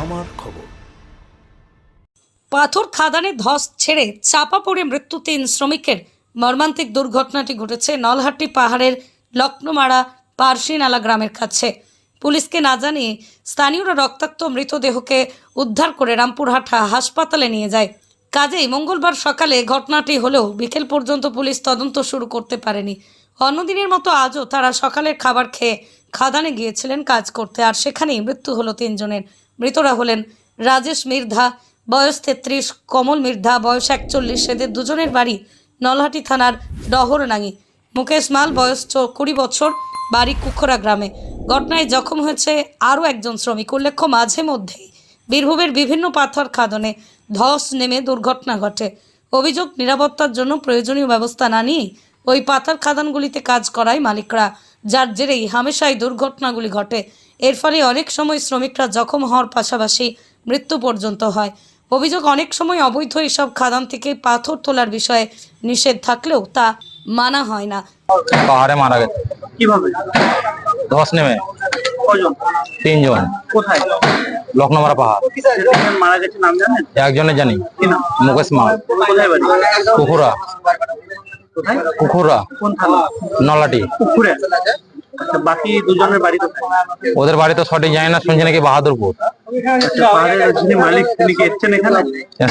আমার খবর। পাথর খাদানে ধস ছেড়ে চাপা পড়ে মৃত্যু তিন শ্রমিকের। মর্মান্তিক দুর্ঘটনাটি ঘটেছে নলহাটি পাহাড়ের লক্ষ্ণমারা পার্সিনালা গ্রামের কাছে। পুলিশকে না জানিয়ে স্থানীয়রা রক্তাক্ত মৃতদেহকে উদ্ধার করে রামপুরহাটা হাসপাতালে নিয়ে যায়। কাজেই মঙ্গলবার সকালে ঘটনাটি হলেও বিকেল পর্যন্ত পুলিশ তদন্ত শুরু করতে পারেনি। অন্যদিনের মতো আজও তারা সকালের খাবার খেয়ে খাদানে গিয়েছিলেন কাজ করতে, আর সেখানেই মৃত্যু হলো তিনজনের। মৃতরা হলেন রাজেশ মির্ধা, বয়স তেত্রিশ, কমল মির্ধা, বয়স একচল্লিশ, এদের দুজনের বাড়ি নলহাটি থানার ডহরনাঙ্গি। মুকেশ মাল, বয়স কুড়ি বছর, বাড়ি কুখরা গ্রামে। ঘটনায় জখম হয়েছে আরও একজন শ্রমিক। উল্লেখ্য, মাঝে মধ্যেই বীরভূমের বিভিন্ন পাথর খাদনে ধস নেমে দুর্ঘটনা ঘটে। অভিযোগ, নিরাপত্তার জন্য প্রয়োজনীয় ব্যবস্থা না নিয়েই ওই পাথর খাদানগুলিতে কাজ করায় মালিকরা যার জেরেই হামেশাই দুর্ঘটনাগুলি ঘটে। এর ফলে অনেক সময় শ্রমিকরা জখম হওয়ার পাশাপাশি মৃত্যু পর্যন্ত হয়। অভিযোগ অনেক সময় অবৈধ এসব খাদান থেকে পাথর তোলার বিষয়ে নিষেধ থাকলেও তা মানা হয় না। পাহাড়ে মারা গেছে। কীভাবে? ধস নেমে। তিনজন। কোথায়? লক্ষ্ণমারা পাহাড়। একজন মারা গেছে নাম জানেন? একজনের জানি। মুকেশ মাল। কোথায় বাড়ি? কুকুরা। নলাটি। পুকুরে। আচ্ছা বাকি দুজনের বাড়ি ওদের বাড়ি তো সঠিক জানি না শুনছি নাকি বাহাদুরপুর। আচ্ছা পাহাড়ের যিনি মালিক তিনি কি এসছেন এখানে?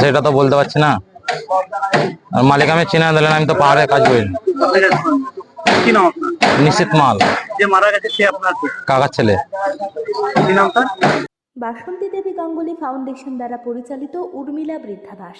সেটা তো বলতে পারছি না। আর মালিক আমি চিনা দিলেন আমি তো পাহাড়ে কাজ করি না। কি নাম নিশ্চিত মাল। যে মারা গেছে সে আপনার কাকার ছেলে। কি নাম তার? বাসন্তী দেবী গাঙ্গুলি ফাউন্ডেশন দ্বারা পরিচালিত উর্মিলা বৃদ্ধাবাস।